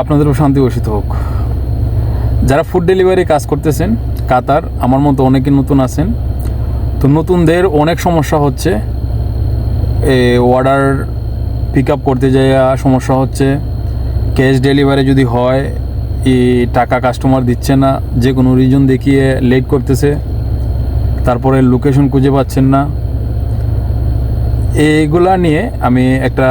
আপনাদেরও শান্তি বসিত হোক। যারা ফুড ডেলিভারি কাজ করতেছেন, কাতার, আমার মতো অনেকে নতুন আছেন, তো নতুনদের অনেক সমস্যা হচ্ছে। এ অর্ডার পিক আপ করতে যাইয়া সমস্যা হচ্ছে। ক্যাশ ডেলিভারি যদি হয় টাকা কাস্টমার দিচ্ছে না, যে কোনো রিজন দেখিয়ে লেট করতেছে, তারপরে লোকেশন খুঁজে পাচ্ছেন না। এইগুলা নিয়ে আমি একটা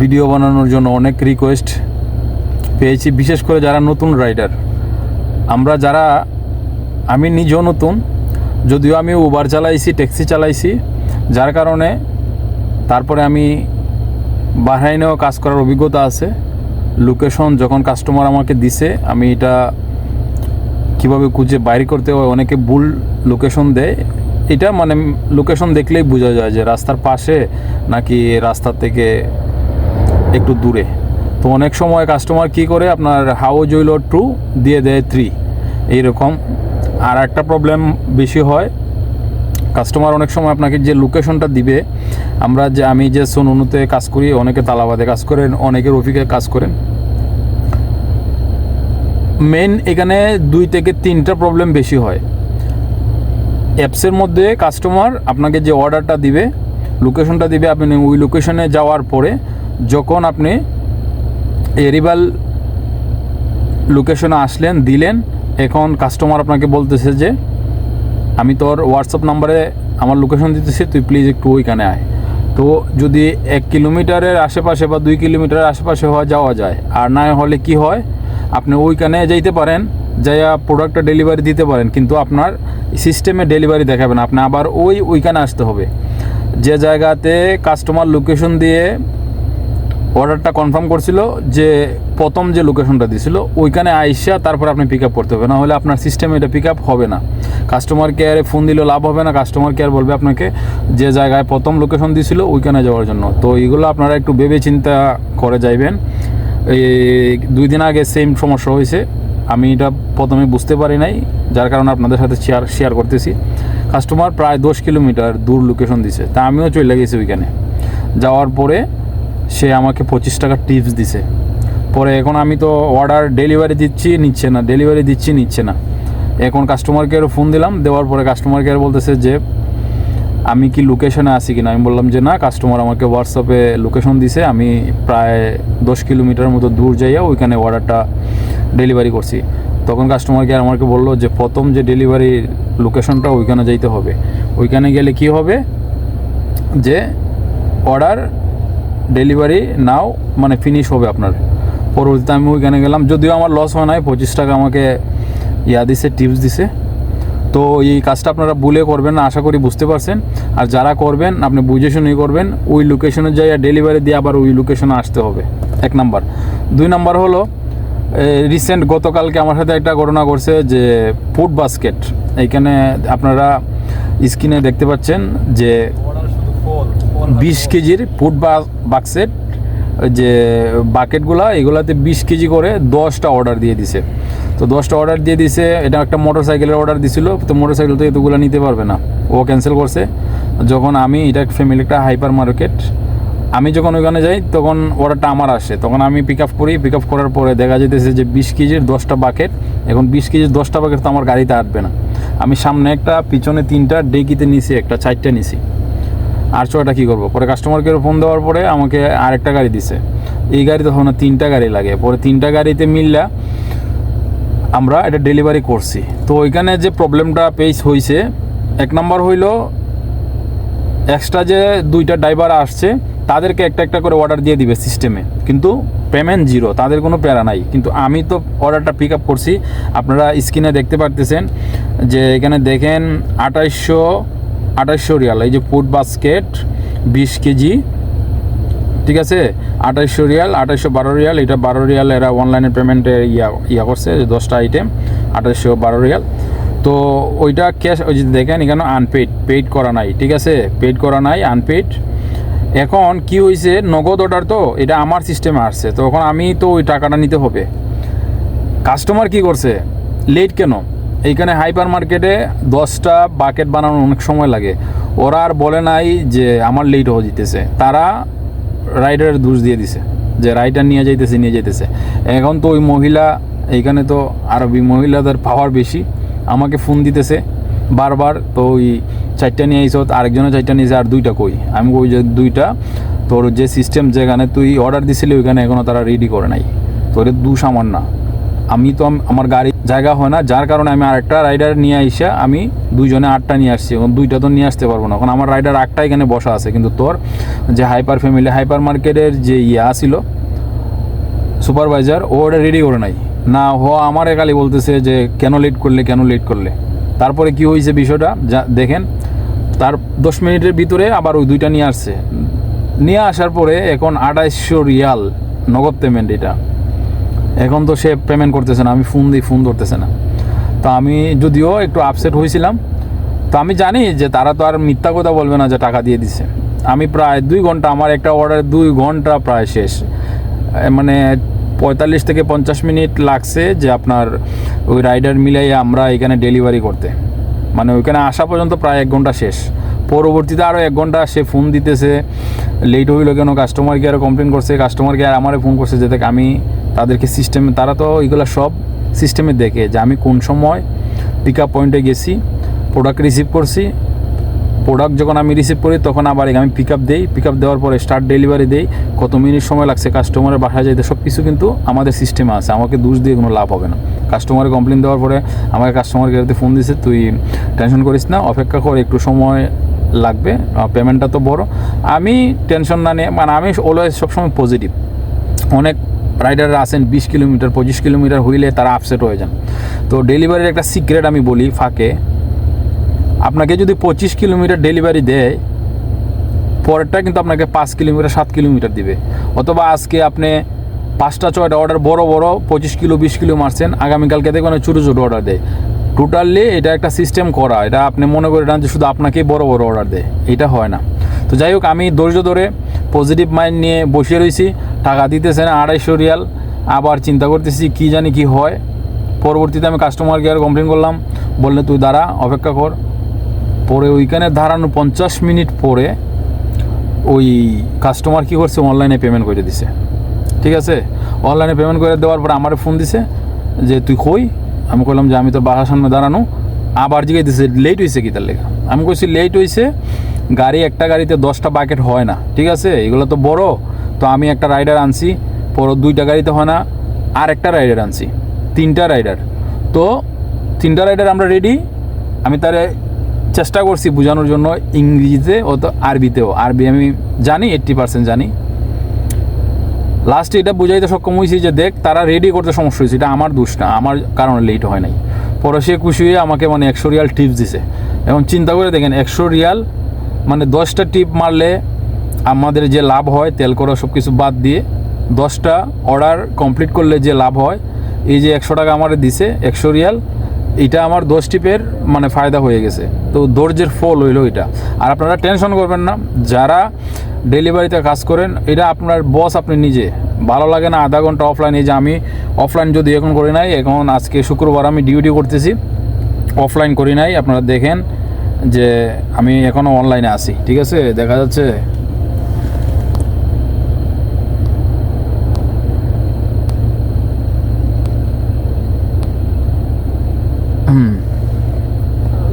ভিডিও বানানোর জন্য অনেক রিকোয়েস্ট পেয়েছি, বিশেষ করে যারা নতুন রাইডার আমরা যারা, আমি নিজেও নতুন, যদিও আমি উবার চালাইছি ট্যাক্সি চালাইছি, যার কারণে তারপরে আমি বাহরাইনেও কাজ করার অভিজ্ঞতা আছে। লোকেশন যখন কাস্টমার আমাকে দিছে, আমি এটা কীভাবে খুঁজে বাইরে করতে হয়, অনেকে ভুল লোকেশন দেয়। এটা মানে লোকেশন দেখলেই বোঝা যায় যে রাস্তার পাশে নাকি রাস্তার থেকে একটু দূরে। তো অনেক সময় কাস্টমার কি করে? আপনার হাউ জইল টু দিয়ে দেয় থ্রি এইরকম। আর একটা প্রবলেম বেশি হয় কাস্টমার অনেক সময় আপনাকে যে লোকেশনটা দিবে, আমরা যে আমি যে সোনুনুতে কাজ করি, অনেকে তালাবাদে কাজ করেন, অনেকে রফিকে কাজ করেন। মেন এখানে দুই থেকে তিনটা প্রবলেম বেশি হয়। অ্যাপসের মধ্যে কাস্টমার আপনাকে যে অর্ডারটা দিবে লোকেশনটা দিবে, আপনি ওই লোকেশনে যাওয়ার পরে, যখন আপনি এরিবাল লোকেশনে আসলেন, দিলেন। এখন কাস্টমার আপনাকে বলতেছে যে, আমি তোর হোয়াটসঅ্যাপ নাম্বারে আমার লোকেশন দিতেছি, তুই প্লিজ একটু ওইখানে আয়। তো যদি এক কিলোমিটারের আশেপাশে বা দুই কিলোমিটারের আশেপাশে হওয়া যাওয়া যায়, আর না হলে কি হয়, আপনি ওইখানে যাইতে পারেন, যাইয়া প্রোডাক্টটা ডেলিভারি দিতে পারেন, কিন্তু আপনার সিস্টেমে ডেলিভারি দেখাবেন আপনি আবার ওই, ওইখানে আসতে হবে। যে জায়গাতে কাস্টমার লোকেশন দিয়ে অর্ডারটা কনফার্ম করছিল যে প্রথম যে লোকেশনটা দিছিল, ওইখানে আইসা তারপর আপনি পিক আপ করতে হবে। না হলে আপনার সিস্টেমে এটা পিক আপ হবে না। কাস্টমার কেয়ারে ফোন দিলেও লাভ হবে না। কাস্টমার কেয়ার বলবে আপনাকে যে জায়গায় প্রথম লোকেশন দিছিল, ওইখানে যাওয়ার জন্য। তো এইগুলো আপনারা একটু ভেবে চিন্তা করে যাইবেন। এই দুই দিন আগে সেম সমস্যা হয়েছে। আমি এটা প্রথমে বুঝতে পারি নাই, যার কারণে আপনাদের সাথে শেয়ার শেয়ার করতেছি। কাস্টমার প্রায় দশ কিলোমিটার দূর লোকেশন দিছে। তা আমিও চলে গেছি ওইখানে। যাওয়ার পরে সে আমাকে পঁচিশ টাকা টিপস দিছে। পরে এখন আমি তো অর্ডার ডেলিভারি দিচ্ছি, নিচ্ছে না। ডেলিভারি দিচ্ছি, নিচ্ছে না। এখন কাস্টমার কেয়ারে ফোন দিলাম, দেওয়ার পরে কাস্টমার কেয়ার বলতেছে যে, আমি কি লোকেশনে আছি কিনা? আমি বললাম যে, না কাস্টমার আমাকে হোয়াটসঅ্যাপে লোকেশন দিছে। আমি প্রায় দশ কিলোমিটার মতো দূর যাইয়া ওইখানে অর্ডারটা ডেলিভারি করছি। তখন কাস্টমার কেয়ার আমাকে বলল যে, প্রথম যে ডেলিভারি লোকেশনটা ওইখানে যাইতে হবে। ওইখানে গেলে কি হবে? যে অর্ডার ডেলিভারি নাও মানে ফিনিশ হবে আপনার। পরবর্তীতে আমি ওইখানে গেলাম, যদিও আমার লস হয় নাই, পঁচিশ টাকা আমাকে ইয়া দিছে টিপস দিছে। তো এই কাজটা আপনারা ভুলে করবেন না, আশা করি বুঝতে পারছেন। আর যারা করবেন, আপনি বুঝে শুনেই করবেন, ওই লোকেশনে যাইয়া ডেলিভারি দিয়ে আবার ওই লোকেশনে আসতে হবে। এক নাম্বার। দুই নাম্বার হলো রিসেন্ট গতকালকে আমার সাথে একটা ঘটনা করছে যে ফুড বাস্কেট এইখানে আপনারা স্ক্রিনে দেখতে পাচ্ছেন যে বিশ কেজির ফুড বাক্সেট যে বাকেটগুলা এগুলাতে বিশ কেজি করে দশটা অর্ডার দিয়ে দিছে। তো দশটা অর্ডার দিয়ে দিছে, এটা একটা মোটর সাইকেলের অর্ডার দিছিল, তো মোটর সাইকেল তো এতগুলো নিতে পারবে না। ও ক্যান্সেল করছে। যখন আমি, এটা ফ্যামিলি একটা হাইপার মার্কেট আমি যখন ওইখানে যাই, তখন অর্ডারটা আমার আসে। তখন আমি পিক আপ করি পিক আপ করার পরে দেখা যেতেছে যে বিশ কেজির দশটা বাকেট এখন বিশ কেজির দশটা বাকেট তো আমার গাড়িতে আটবে না। আমি সামনে একটা, পিছনে তিনটা, ডেকিতে নিছি একটা, চারটা নিছি। আর ছয়টা কী করব? পরে কাস্টমারকে ফোন দেওয়ার পরে আমাকে আরেকটা গাড়ি দিছে। এই গাড়ি তখন তিনটা গাড়ি লাগে। পরে তিনটা গাড়িতে মিললা আমরা এটা ডেলিভারি করছি। তো ওইখানে যে প্রবলেমটা পেস হয়েছে এক নম্বর হইল এক্সট্রা যে দুইটা ড্রাইভার আসছে, তাদেরকে একটা একটা করে অর্ডার দিয়ে দিবে সিস্টেমে কিন্তু পেমেন্ট জিরো তাদের কোনো প্যারা নাই। কিন্তু আমি তো অর্ডারটা পিক আপ করছি। আপনারা স্ক্রিনে দেখতে পারতেছেন যে এখানে দেখেন আঠাইশশো আঠাইশশো রিয়াল। এই যে ফুড বাস্কেট, বিশ কেজি। ঠিক আছে? আঠাইশশো রিয়াল, আঠাইশশো বারো রিয়াল। এটা বারো রিয়াল এরা অনলাইনে পেমেন্টে ইয়া ইয়া করছে দশটা আইটেম আঠাইশশো বারো রিয়াল। তো ওইটা ক্যাশ ওই যে দেখেন এখানে আনপেড পেড করা নাই, ঠিক আছে? পেড করা নাই আনপেড এখন কি হয়েছে নগদ অর্ডার তো, এটা আমার সিস্টেমে আসছে। তো এখন আমি তো ওই টাকাটা নিতে হবে। কাস্টমার কি করছে? লেট কেন? এইখানে হাইপার মার্কেটে দশটা বাকেট বানানো অনেক সময় লাগে। ওরা আর বলে নাই যে আমার লেট হয়ে যেতেছে। তারা রাইডারের দোষ দিয়ে দিছে, যে রাইডার নিয়ে যাইতেছে নিয়ে যাইতেছে। এখন তো ওই মহিলা, এইখানে তো আরবি মহিলাদের পাওয়ার বেশি। আমাকে ফোন দিতেছে, বারবার, তো ওই চারটা নিয়ে আইসত আরেকজনে চারটা নিয়েছে আর দুইটা কই? আমি ওই যে দুইটা, তোর যে সিস্টেম যেখানে তুই অর্ডার দিছিলি, ওইখানে এখনও তারা রেডি করে নাই। তোর দু সামান না। আমি তো আমার গাড়ি জায়গা হয় না, যার কারণে আমি আরেকটা রাইডার নিয়ে আইসা আমি দুইজনে আটটা নিয়ে আসছি। এখন দুইটা তো নিয়ে আসতে পারব না। এখন আমার রাইডার আটটা এখানে বসা আছে, কিন্তু তোর যে হাইপার ফ্যামিলি হাইপার মার্কেটের যে ইয়া ছিল সুপারভাইজার ও ওটা রেডি করে নাই। না, ও আমার একালি বলতেছে যে, কেন লেট করলে, কেন লেট করলে? তারপরে কি হয়েছে বিষয়টা? যা, দেখেন, তার দশ মিনিটের ভিতরে আবার ওই দুইটা নিয়ে আসছে। নিয়ে আসার পরে এখন আড়াইশো রিয়াল নগদ পেমেন্ট এটা। এখন তো সে পেমেন্ট করতেছে না, আমি ফোন দিই ফোন ধরতেছে না। তো আমি যদিও একটু আপসেট হয়েছিলাম, তো আমি জানি যে তারা তো আর মিথ্যা কথা বলবে না যে টাকা দিয়ে দিছে। আমি প্রায় দুই ঘণ্টা, আমার একটা অর্ডার দুই ঘণ্টা প্রায় শেষ। মানে পঁয়তাল্লিশ থেকে পঞ্চাশ মিনিট লাগছে যে আপনার ওই রাইডার মিলাই আমরা এখানে ডেলিভারি করতে। মানে ওইখানে আসা পর্যন্ত প্রায় এক ঘণ্টা শেষ। পরবর্তীতে আরও এক ঘণ্টা সে ফোন দিতেছে লেট হইল কেন কাস্টমার কেয়ারে কমপ্লেন করছে কাস্টমার কেয়ার আমারে ফোন করছে যে আমি তাদেরকে সিস্টেমে তারা তো এগুলো সব সিস্টেমে দেখে যে আমি কোন সময় পিক আপ পয়েন্টে গেছি প্রোডাক্ট রিসিভ করছি। প্রোডাক্ট যখন আমি রিসিভ করি, তখন আবার আমি পিক আপ দিই। পিক আপ দেওয়ার পরে স্টার্ট ডেলিভারি দেই। কত মিনিট সময় লাগছে কাস্টমারের বাসায় যাইতে সব কিছু কিন্তু আমাদের সিস্টেমে আছে। আমাকে দোষ দিয়ে কোনো লাভ হবে না। কাস্টমারে কমপ্লেন দেওয়ার পরে আমাকে কাস্টমার কেয়ারতে ফোন দিছে, তুই টেনশন করিস না, অপেক্ষা কর, একটু সময় লাগবে। পেমেন্টটা তো বড়। আমি টেনশন না নিয়ে মানে আমি অলওয়েজ সবসময় পজিটিভ অনেক রাইডাররা আসেন বিশ কিলোমিটার, পঁচিশ কিলোমিটার হইলে তারা আপসেট হয়ে যান। তো ডেলিভারির একটা সিক্রেট আমি বলি ফাঁকে। আপনাকে যদি পঁচিশ কিলোমিটার ডেলিভারি দেয়, পরেরটা কিন্তু আপনাকে পাঁচ কিলোমিটার, সাত কিলোমিটার দিবে। অথবা আজকে আপনি পাঁচটা, ছয়টা অর্ডার বড় বড়, পঁচিশ কিলো, বিশ কিলো মারছেন, আগামীকালকে দেখবেন ছোটো ছোটো অর্ডার দেয়। টোটালি এটা একটা সিস্টেম করা, এটা আপনি মনে করে নেন যে শুধু আপনাকেই বড় বড় অর্ডার দেয়। এটা হয় না। তো যাই হোক, আমি ধৈর্য ধরে পজিটিভ মাইন্ড নিয়ে বসে রয়েছি টাকা দিতেছে না আড়াইশো রিয়াল, আবার চিন্তা করতেছি কি জানি কি হয়। পরবর্তীতে আমি কাস্টমার কেয়ার কমপ্লেন করলাম, বললে তুই দাঁড়া, অপেক্ষা কর। পরে ওইখানে দাঁড়ানো পঞ্চাশ মিনিট পরে ওই কাস্টমার কী করছে অনলাইনে পেমেন্ট করে দিছে। ঠিক আছে? অনলাইনে পেমেন্ট করে দেওয়ার পরে আমার ফোন দিছে যে, তুই কই? আমি কইলাম যে, আমি তো বাসার সামনে দাঁড়ানো। আবার জিজ্ঞেস দিছে লেট হয়েছে কি তার লেগে? আমি কইছি লেট হয়েছে গাড়ি একটা গাড়িতে দশটা বাকেট হয় না, ঠিক আছে? এগুলো তো বড়, তো আমি একটা রাইডার আনছি, পরে দুইটা গাড়িতে হয় না আর একটা রাইডার আনছি, তিনটা রাইডার তো তিনটা রাইডার আমরা রেডি আমি তারে চেষ্টা করছি বোঝানোর জন্য ইংরেজিতে, ও তো আরবিতেও, আরবি আমি জানি এইট্টি পার্সেন্ট জানি। লাস্টে এটা বুঝাইতে সক্ষম হয়েছি যে দেখ, তারা রেডি করতে সমস্যা হয়েছে এটা আমার দোষ না, আমার কারণে লেট হয় নাই। পরে সে খুশি হয়ে আমাকে মানে একশো রিয়াল টিপস দিছে। এখন চিন্তা করে দেখেন, একশো রিয়াল মানে দশটা টিপ মারলে আমাদের যে লাভ হয়, তেল করা সব কিছু বাদ দিয়ে দশটা অর্ডার কমপ্লিট করলে যে লাভ হয়, এই যে একশো টাকা আমার দিছে, একশো রিয়াল, এটা আমার দশ টিপের মানে ফায়দা হয়ে গেছে। তো ধৈর্যের ফল হইল এটা। আর আপনারা টেনশন করবেন না, যারা ডেলিভারিতে কাজ করেন, এটা আপনার বস আপনি নিজে। ভালো লাগে না আধা ঘণ্টা অফলাইন যে আমি অফলাইন যদি এখন করি নাই, এখন আজকে শুক্রবার আমি ডিউটি করতেছি অফলাইন করি নাই, আপনারা দেখেন। যে আমি এখনও অনলাইনে আছি, ঠিক আছে? দেখা যাচ্ছে।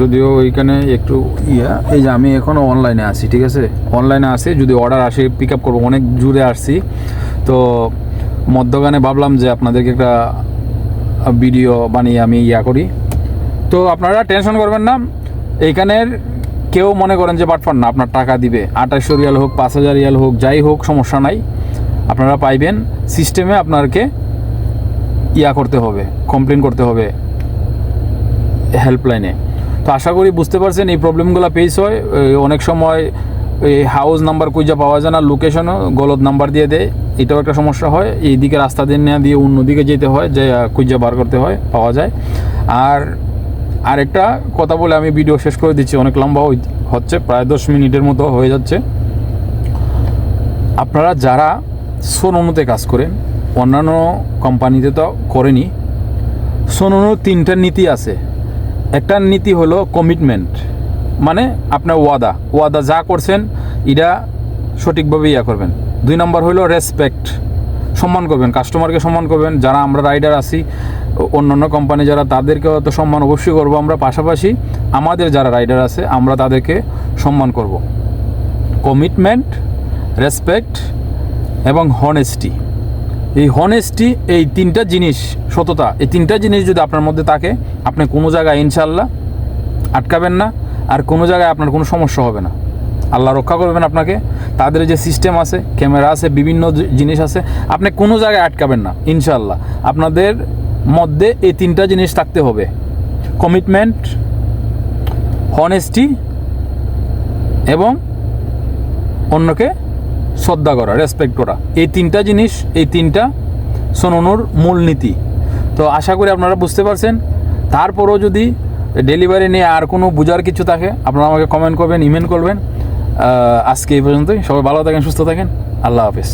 যদিও ওইখানে একটু ইয়া, এই যে আমি এখনও অনলাইনে আছি, ঠিক আছে? অনলাইনে আছি, যদি অর্ডার আসে পিক আপ করব, অনেক জুড়ে আসছি। তো মধ্যখানে ভাবলাম যে আপনাদেরকে একটা ভিডিও বানিয়ে আমি ইয়া করি। তো আপনারা টেনশন করবেন না এইখানের কেউ মনে করেন যে বাটফার না, আপনার টাকা দিবে। আঠাশশো রিয়াল হোক, পাঁচ হাজার রিয়াল হোক, যাই হোক, সমস্যা নাই। আপনারা পাইবেন। সিস্টেমে আপনাকে ইয়া করতে হবে কমপ্লেন করতে হবে হেল্পলাইনে তো আশা করি বুঝতে পারছেন, এই প্রবলেমগুলো পেস হয়। অনেক সময় এই হাউস নাম্বার কুইজা পাওয়া যায় না লোকেশনও গলত নাম্বার দিয়ে দেয়। এটাও একটা সমস্যা হয়। এইদিকে রাস্তা দিয়ে না দিয়ে অন্যদিকে যেতে হয় যে কুইজা বার করতে হয়, পাওয়া যায়। আর আরেকটা কথা বলে আমি ভিডিও শেষ করে দিচ্ছি, অনেক লম্বা হচ্ছে, প্রায় দশ মিনিটের মতো হয়ে যাচ্ছে। আপনারা যারা সোননুতে কাজ করেন, অন্যান্য কোম্পানিতে তো করেনি, সোননুর তিনটা নীতি আছে। একটা নীতি হলো কমিটমেন্ট মানে আপনার ওয়াদা। ওয়াদা যা করছেন, এটা সঠিকভাবে ইয়া করবেন। দুই নম্বর হলো রেসপেক্ট সম্মান করবেন কাস্টমারকে সম্মান করবেন। যারা আমরা রাইডার আছি অন্য অন্য কোম্পানি যারা তাদেরকেও তো সম্মান অবশ্যই করব আমরা। পাশাপাশি আমাদের যারা রাইডার আছে, আমরা তাদেরকে সম্মান করব। কমিটমেন্ট রেসপেক্ট এবং হনেস্টি এই হনেস্টি এই তিনটা জিনিস, সততা, এই তিনটা জিনিস যদি আপনার মধ্যে থাকে, আপনি কোনো জায়গায় ইনশাল্লাহ আটকাবেন না, আর কোনো জায়গায় আপনার কোনো সমস্যা হবে না। আল্লাহ রক্ষা করবেন আপনাকে। তাদের যে সিস্টেম আছে ক্যামেরা আছে, বিভিন্ন জিনিস আছে, আপনি কোনো জায়গায় আটকাবেন না ইনশাল্লাহ আপনাদের মধ্যে এই তিনটা জিনিস থাকতে হবে। কমিটমেন্ট হনেস্টি এবং অন্যকে শ্রদ্ধা করা রেসপেক্ট করা। এই তিনটা জিনিস, এই তিনটা সোনানোর মূলনীতি তো আশা করি আপনারা বুঝতে পারছেন। তারপরও যদি ডেলিভারি নিয়ে আর কোনো বোঝার কিছু থাকে, আপনারা আমাকে কমেন্ট করবেন ইমেল করবেন। আজকে এই পর্যন্তই। সবাই ভালো থাকেন, সুস্থ থাকেন। আল্লাহ হাফিজ।